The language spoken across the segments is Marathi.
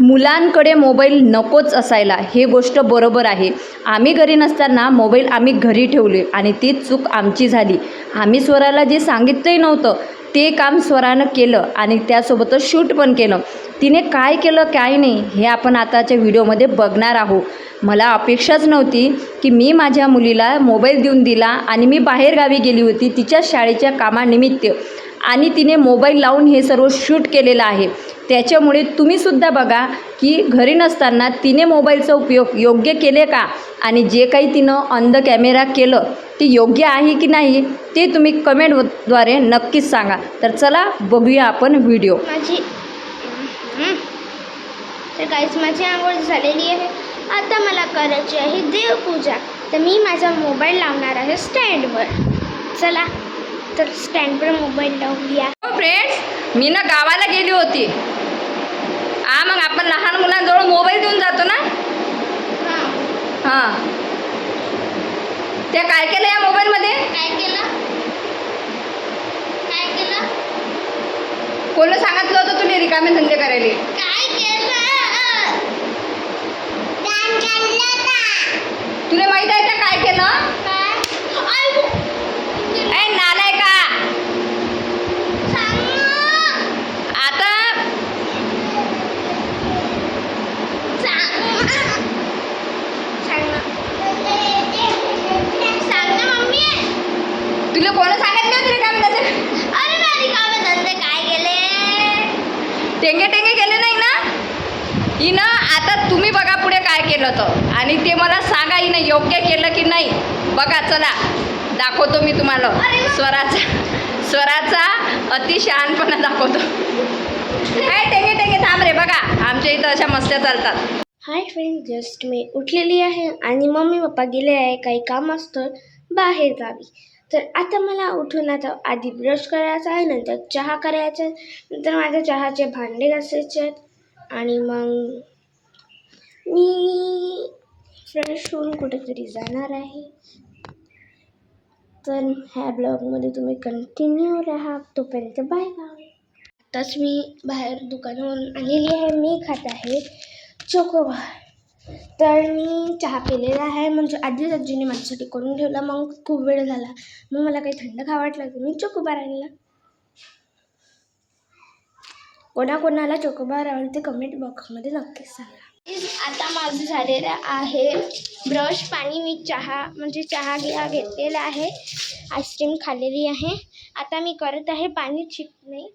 मुलांकडे मोबाईल नकोच असायला हे गोष्ट बरोबर आहे. आम्ही घरी नसताना मोबाईल आम्ही घरी ठेवले आणि ती चूक आमची झाली. आम्ही स्वराला जे सांगितलंही नव्हतं ते काम स्वरानं केलं आणि त्यासोबतच शूट पण केलं. तिने काय केलं काय नाही हे आपण आताच्या व्हिडिओमध्ये बघणार आहोत. मला अपेक्षाच नव्हती की मी माझ्या मुलीला मोबाईल देऊन दिला आणि मी बाहेरगावी गेली होती तिच्या शाळेच्या कामानिमित्त. आणि तिने मोबाईल लावून हे सर्व शूट केलेलं आहे. त्याच्यामुळे तुम्हीसुद्धा बघा की घरी नसताना तिने मोबाईलचा उपयोग योग्य केले का? आणि जे काही तिनं ऑन द कॅमेरा केलं ते योग्य आहे की नाही ते तुम्ही कमेंटद्वारे नक्कीच सांगा. तर चला बघूया आपण व्हिडिओ माझी तर काहीच माझी आंघोळ झालेली आहे. आता मला करायची आहे देवपूजा. तर मी माझा मोबाईल लावणार आहे स्टँडवर चला. तर स्टँडवर मोबाईल लावूया. फ्रेंड्स मी ना गावाला गेली होती. हा मग आपण लहान मुलांजवळ मोबाईल देऊन जातो ना? हां. त्या काय केलं या मोबाईलमध्ये काय केलं? काय केलं? कोणी सांगितलं होतं तुला रिकामे धंदे करायला? काय केलं? तुला माहीत आहे का काय केलं? तुला कोणी सांगितलं होतं रिकामे धंदे? अरे माझी कामे धंदे काय गेले टेंगे टेंगे केले नाही ना? हिनं आता तुम्ही बघा पुढे काय केलं तर आणि ते मला सांगा हिनं योग्य केलं की नाही? बघा चला. दाखवतो मी तुम्हाला. स्वराचा स्वराचा अतिशहानपणा दाखवतो. काय टेंगे टेंगे थांब रे बघा. आमच्या इथं अशा मस्त्या चालतात. हाय फ्रेंड जस्ट मी उठलेली आहे आणि मम्मी पप्पा गेले आहे. काही काम असतं बाहेर गावी तर आता मला उठून आता आधी ब्रश करायचा आहे नंतर चहा करायचा आहे. नंतर माझ्या चहाचे भांडे घासायचे आहेत. आणि मग मी फ्रेश होऊन कुठेतरी जाणार आहे. तर ह्या ब्लॉगमध्ये तुम्ही कंटिन्यू राहा. तोपर्यंत बाय बाय आत्ताच मी बाहेर दुकानावरून आलेली आहे. मी खात आहे चोकोबार तर मी चहा पिलेला आहे. म्हणजे आधीच आजीने माझ्यासाठी करून ठेवला. मग खूप वेळ झाला. मग मला काही थंड खा वाटलं मी चोकोबार आणला. कोणाकोणाला चोकोबार आवडते कमेंट बॉक्समध्ये नक्कीच सांगा. आता माझं झालेलं आहे. ब्रश पाणी मी चहा म्हणजे चहा घ्या घेतलेला आहे. आईस्क्रीम खाल्लेली आहे. आता मी करत आहे पाणी नाही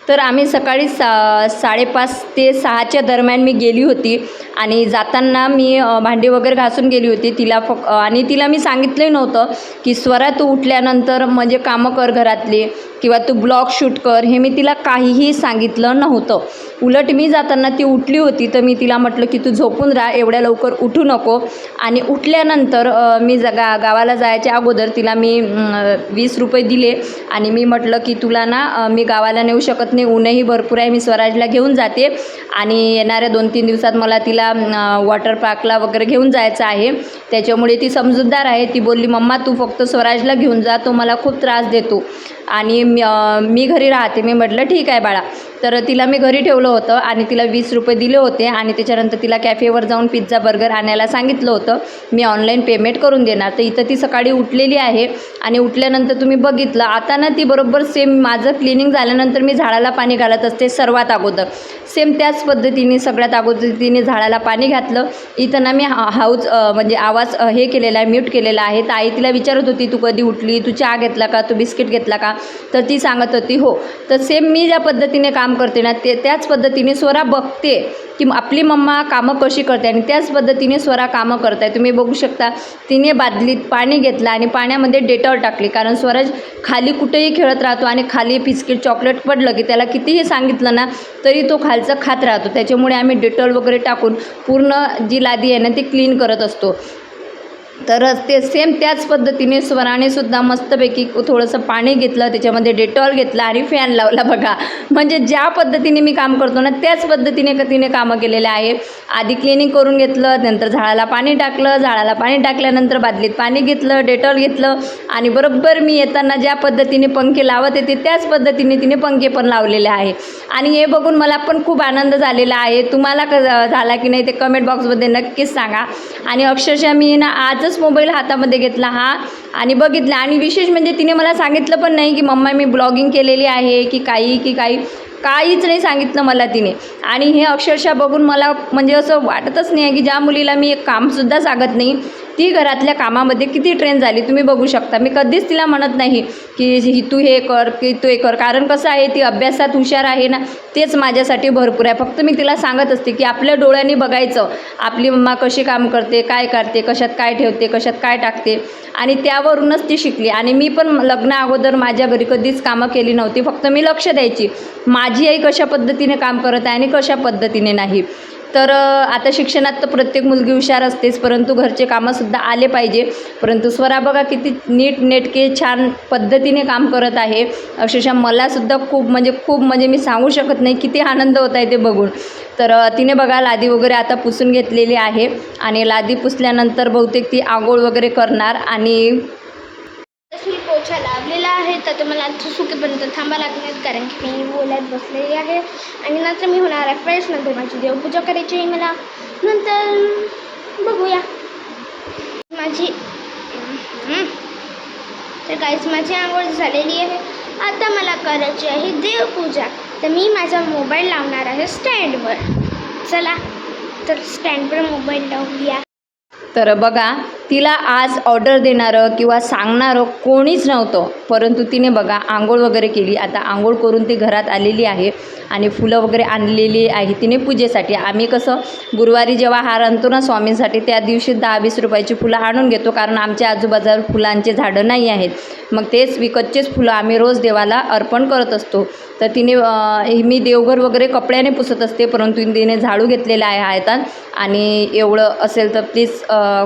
तर आम्ही सकाळी सा साडेपाच ते सहाच्या दरम्यान मी गेली होती. आणि जाताना मी भांडी वगैरे घासून गेली होती. तिला फक आणि तिला मी सांगितलंही नव्हतं की स्वरा तू उठल्यानंतर म्हणजे कामं कर घरातली किंवा तू ब्लॉग शूट कर. हे मी तिला काहीही सांगितलं नव्हतं. उलट मी जाताना ती उठली होती तर मी तिला म्हटलं की तू झोपून राहा एवढ्या लवकर उठू नको. आणि उठल्यानंतर मी जगा गा गावाला जायच्या अगोदर तिला मी वीस रुपये दिले आणि मी म्हटलं की तुला ना मी गावाला नेऊ शकत नाही. ऊनही भरपूर आहे. मी स्वराजला घेऊन जाते आणि येणाऱ्या दोन तीन दिवसात मला तिला वॉटर पार्कला वगैरे घेऊन जायचं आहे. त्याच्यामुळे ती समजूतदार आहे. ती बोलली मम्मा तू फक्त स्वराजला घेऊन जा. तो मला खूप त्रास देतो. आणि मी मी घरी राहते. मी म्हटलं ठीक आहे बाळा. तर तिला मी घरी ठेवलं होतं आणि तिला वीस रुपये दिले होते आणि त्याच्यानंतर तिला कॅफेवर जाऊन पिझ्झा बर्गर आणायला सांगितलं होतं. मी ऑनलाईन पेमेंट करून देणार. तर इथं ती सकाळी उठलेली आहे आणि उठल्यानंतर तुम्ही बघितलं आता ना ती बरोबर सेम माझं क्लिनिंग झाल्यानंतर मी झाडाला पाणी घालत असते सर्वात अगोदर. सेम त्याच पद्धतीने सगळ्यात अगोदर तिने झाडाला पाणी घातलं. इथं ना मी हा हाऊस म्हणजे आवाज हे केलेला आहे म्यूट केलेला आहे. तर आई तिला विचारत होती तू कधी उठली? तू चहा घेतला का? तू बिस्किट घेतला का? तर ती सांगत होती हो. तर सेम मी ज्या पद्धतीने काम करते ना ते त्याच पद्धतीने स्वरा बघते की आपली मम्मा कामं कशी करते आणि त्याच पद्धतीने स्वरा कामं करत आहे तुम्ही बघू शकता तिने बादलीत पाणी घेतलं आणि पाण्यामध्ये डेटॉल टाकली. कारण स्वराज खाली कुठेही खेळत राहतो आणि खाली बिस्किट चॉकलेट पडलं की त्याला कितीही सांगितलं ना तरी तो खालचं खात राहतो. त्याच्यामुळे आम्ही डेटॉल वगैरे टाकून पूर्ण जी लादी आहे ना ती क्लीन करत असतो. तर ते सेम त्याच पद्धतीने स्वराने सुद्धा मस्तपैकी थोडंसं पाणी घेतलं त्याच्यामध्ये डेटॉल घेतला आणि फॅन लावला बघा. म्हणजे ज्या पद्धतीने मी काम करतो ना त्याच पद्धतीने क- तिने कामं केलेले आहे. आधी क्लिनिंग करून घेतलं नंतर झाडाला पाणी टाकलं झाडाला पाणी टाकल्यानंतर बादलीत पाणी घेतलं डेटॉल घेतलं आणि बरोबर मी येताना ज्या पद्धतीने पंखे लावत येते त्याच पद्धतीने तिने पंखे पण लावलेले आहे. आणि हे बघून मला पण खूप आनंद झालेला आहे. तुम्हाला क झाला की नाही ते कमेंट बॉक्समध्ये नक्कीच सांगा. आणि अक्षरशः मी ना आज आजच मोबाईल हातामध्ये घेतला हा. आणि बघितला. आणि विशेष म्हणजे तिने मला सांगितलं पण नाही की मम्मा मी ब्लॉगिंग केलेली आहे की काही की काही. काहीच नाही सांगितलं मला तिने. आणि हे अक्षरशः बघून मला म्हणजे असं वाटतच नाही आहे की ज्या मुलीला मी एक कामसुद्धा सांगत नाही ती घरातल्या कामामध्ये किती ट्रेन झाली तुम्ही बघू शकता. मी कधीच तिला म्हणत नाही की ही तू हे कर की तू हे कर. कारण कसं आहे ती अभ्यासात हुशार आहे ना तेच माझ्यासाठी भरपूर आहे. फक्त मी तिला सांगत असते की आपल्या डोळ्यांनी बघायचं आपली मम्मा कशी काम करते काय करते कशात काय ठेवते कशात काय टाकते. आणि त्यावरूनच ती शिकली. आणि मी पण लग्ना अगोदर माझ्या घरी कधीच कामं केली नव्हती. फक्त मी लक्ष द्यायची माझी आई कशा पद्धतीने काम करत आहे आणि कशा पद्धतीने नाही. तर आता शिक्षणात तर प्रत्येक मुलगी हुशार असतेच परंतु घरचे कामंसुद्धा आले पाहिजे. परंतु स्वरा बघा किती नीट नेटके छान पद्धतीने काम करत आहे. अक्षरशः मलासुद्धा खूप म्हणजे खूप म्हणजे मी सांगू शकत नाही किती आनंद होत आहे ते बघून. तर तिने बघा लादी वगैरे आता पुसून घेतलेली आहे आणि लादी पुसल्यानंतर बहुतेक ती आंघोळ वगैरे करणार आणि मी पोछा लावलेला आहे तर ते मला सुकेपर्यंत थांबा लागणार कारण की मी बोलत बसलेली आहे. आणि नंतर मी होणार आहे फ्रेश नंतर माझी देवपूजा करायची आहे मला. नंतर बघूया. माझी तर काहीच माझी आंघोळ झालेली आहे. आता मला करायची आहे देवपूजा. तर मी माझा मोबाईल लावणार आहे स्टँडवर चला तर स्टँडवर मोबाईल लावूया. तर बघा तिला आज ऑर्डर देणारं किंवा सांगणारं कोणीच नव्हतं. परंतु तिने बघा आंघोळ वगैरे केली. आता आंघोळ करून ती घरात आलेली आहे आणि फुलं वगैरे आणलेली आहे तिने पूजेसाठी. आम्ही कसं गुरुवारी जेव्हा हार आणतो ना स्वामींसाठी त्या दिवशी दहा वीस रुपयाची फुलं आणून घेतो कारण आमच्या आजूबाजूला फुलांचे झाडं नाही आहेत. मग तेच विकतचेच फुलं आम्ही रोज देवाला अर्पण करत असतो. तर तिने मी देवघर वगैरे कपड्याने पुसत असते परंतु तिने झाडू घेतलेला आहे हातात. आणि एवढं असेल तर प्लीज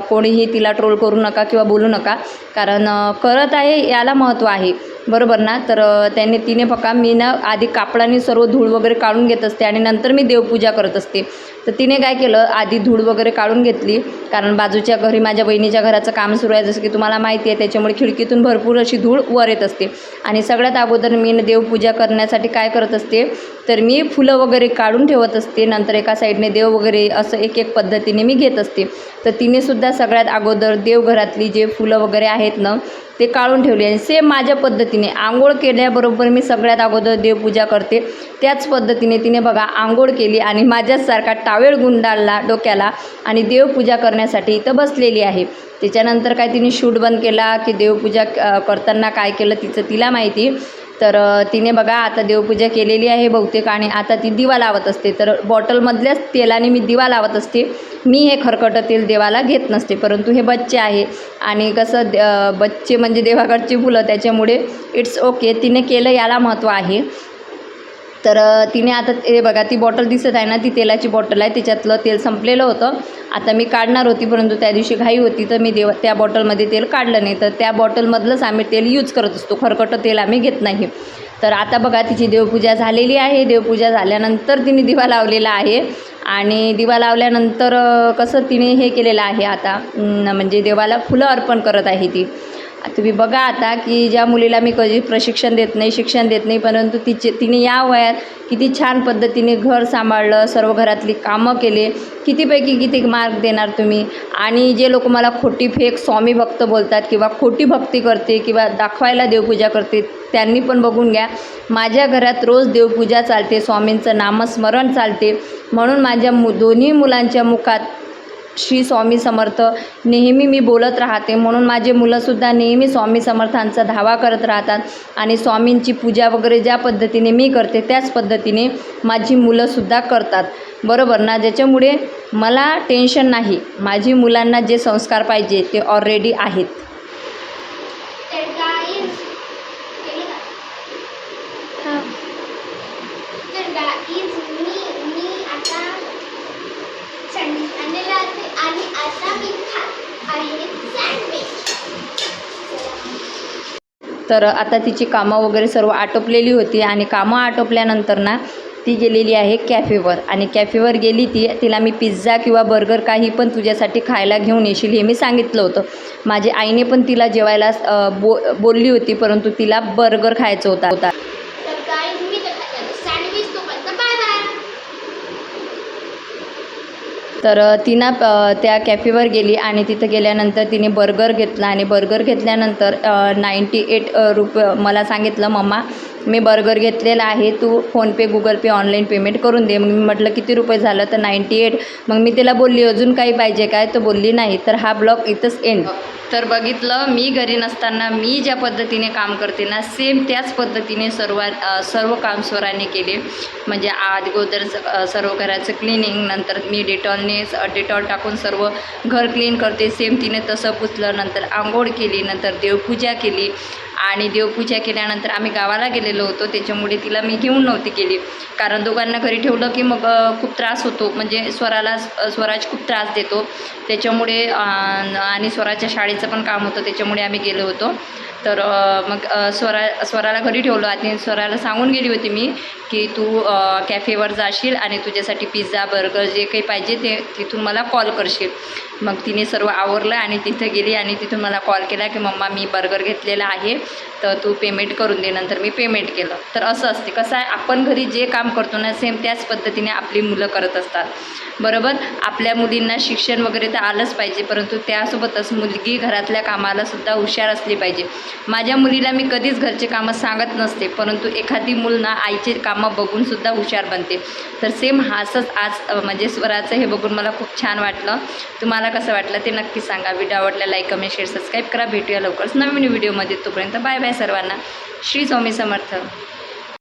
कोणीही तिला ट्रोल करू नका किंवा बोलू नका. कारण करत आहे याला महत्त्व आहे. बरोबर ना? तर त्याने तिने पका मी ना आधी कापडाने सर्व धूळ वगैरे काढून घेत असते आणि नंतर मी देवपूजा करत असते. तर तिने काय केलं? आधी धूळ वगैरे काढून घेतली. कारण बाजूच्या घरी माझ्या बहिणीच्या घराचं काम सुरू आहे. जसं की तुम्हाला माहिती आहे त्याच्यामुळे खिडकीतून भरपूर अशी धूळ वर येत असते. आणि सगळ्यात अगोदर मी देवपूजा करण्यासाठी काय करत असते? तर मी फुलं वगैरे काढून ठेवत असते. नंतर एका साईडने देव वगैरे असं एक एक पद्धतीने मी घेत असते. तर तिने सुद्धा सगळ्यात अगोदर देवघरातली जे फुलं वगैरे आहेत ना ते काढून ठेवली. आणि सेम माझ्या पद्धतीने आंघोळ केल्याबरोबर मी सगळ्यात अगोदर देवपूजा करते. त्याच पद्धतीने तिने बघा आंघोळ केली आणि माझ्यासारखा टावेळ गुंडाळला डोक्याला आणि देवपूजा करण्यासाठी इथं बसलेली आहे. त्याच्यानंतर काय तिने शूट बंद केला की देवपूजा करताना काय केलं तिचं तिला माहिती. तर तिने बघा आता देवपूजा केलेली आहे बहुतेक आणि आता ती दिवा लावत असते. तर बॉटलमधल्याच तेलाने मी दिवा लावत असते. मी हे खरकटं तेल देवाला घेत नसते परंतु हे बच्चे आहे. आणि कसं बच्चे म्हणजे देवाकडची फुलं त्याच्यामुळे इट्स ओके तिने केलं याला महत्त्व आहे. तर तिने आता ते बघा ती बॉटल दिसत आहे ना ती तेलाची बॉटल आहे त्याच्यातलं तेल संपलेलं होतं. आता मी काढणार होती परंतु त्या दिवशी घाई होती तर मी देव त्या बॉटलमध्ये तेल काढलं नाही. तर त्या बॉटलमधलंच आम्ही तेल यूज करत असतो खरकटं तेल आम्ही घेत नाही. तर आता बघा तिची देवपूजा झालेली आहे. देवपूजा झाल्यानंतर तिने दिवा लावलेला आहे. आणि दिवा लावल्यानंतर कसं तिने हे केलेलं आहे आता म्हणजे देवाला फुलं अर्पण करत आहे ती. तुम्ही बघा आता की ज्या मुलीला मी कधी प्रशिक्षण देत नाही शिक्षण देत नाही परंतु तिचे तिने या वयात किती छान पद्धतीने घर सांभाळलं सर्व घरातली कामं केले. कितीपैकी किती मार्क देणार तुम्ही? आणि जे लोक मला खोटी फेक स्वामी भक्त बोलतात किंवा खोटी भक्ती करते किंवा दाखवायला देवपूजा करते त्यांनी पण बघून घ्या. माझ्या घरात रोज देवपूजा चालते स्वामींचं नामस्मरण चालते. म्हणून माझ्या मु दोन्ही मुलांच्या मुखात श्री स्वामी समर्थ. नेहमी मी बोलत राहते म्हणून माझे मुलंसुद्धा नेहमी स्वामी समर्थांचा धावा करत राहतात आणि स्वामींची पूजा वगैरे ज्या पद्धतीने मी करते त्याच पद्धतीने माझी मुलंसुद्धा करतात. बरोबर ना? ज्याच्यामुळे मला टेन्शन नाही. माझी मुलांना जे संस्कार पाहिजे ते ऑलरेडी आहेत तर गाईज हां तर गाईज मी मी आता सँडविच आणलेलं आहे आणि आता मी खात आहे तर आता तिची कामं वगैरे सर्व आटोपलेली होती आणि कामं आटोपल्यानंतर ना ती गेलेली आहे कॅफेवर. आणि कॅफेवर गेली ती तिला मी पिझ्झा किंवा बर्गर काही पण तुझ्यासाठी खायला घेऊन येशील हे मी सांगितलं होतं. माझी आईने पण तिला जेवायला बो बोलली होती परंतु तिला बर्गर खायचं होता होता तर गाईज मी तर खाते सँडविच तोपर्यंत बाय बाय तर तिनं त्या कॅफेवर गेली आणि तिथं गेल्यानंतर तिने बर्गर घेतला आणि बर्गर घेतल्यानंतर नाईंटी एट रुप मला सांगितलं मम्मा मी बर्गर घेतलेला आहे तू PhonePe Google Pay online payment करून दे. मग मी म्हटलं किती रुपये झालं? तर नाईंटी एट. मग मी तिला बोलली अजून काही पाहिजे काय? तर बोलली नाही. तर हा ब्लॉग इथंच एंड तर बघितलं मी घरी नसताना मी ज्या पद्धतीने काम करते ना सेम त्याच पद्धतीने सर्व सर्व काम स्वराने केले. म्हणजे अगोदर सर्व घराचं क्लिनिंग नंतर मी डेटॉलने डेटॉल टाकून सर्व घर क्लीन करते. सेम तिने तसं पुसलं नंतर आंघोळ केली नंतर देवपूजा केली. आणि देवपूजा केल्यानंतर आम्ही गावाला गेलेलो होतो. त्याच्यामुळे तिला मी घेऊन नव्हती गेली. कारण दोघांना घरी ठेवलं की मग खूप त्रास होतो. म्हणजे स्वराला स्वराज खूप त्रास देतो. त्याच्यामुळे आणि स्वराच्या शाळेचं पण काम होतं. त्याच्यामुळे आम्ही गेलो होतो. तर मग स्वरा स्वराला घरी ठेवलं आणि स्वराला सांगून गेली होती मी की तू कॅफेवर जाशील आणि तुझ्यासाठी पिझ्झा बर्गर जे काही पाहिजे ते तिथून मला कॉल करशील. मग तिने सर्व आवरलं आणि तिथं गेली आणि तिथून मला कॉल केला की मम्मा मी बर्गर घेतलेला आहे तर तू पेमेंट करून दे नंतर मी पेमेंट केलं. तर असं असते कसं आहे आपण घरी जे काम करतो ना सेम त्याच पद्धतीने आपली मुलं करत असतात. बरोबर? आपल्या मुलींना शिक्षण वगैरे तर आलंच पाहिजे परंतु त्यासोबतच मुलगी घरातल्या कामालासुद्धा हुशार असली पाहिजे. माझ्या मुलीला मी कधीच घरचे कामं सांगत नसते परंतु एखादी मूल ना आईचे कामं बघूनसुद्धा हुशार बनते. तर सेम हासच असंच आज म्हणजे स्वराचं हे बघून मला खूप छान वाटलं. तुम्हाला कसं वाटलं ते नक्की सांगा. व्हिडिओ आवडला लाईक कमेंट शेअर सबस्क्राईब करा. भेटूया लवकरच नवीन व्हिडिओमध्ये तोपर्यंत बाय बाय सर्वांना. श्री स्वामी समर्थ.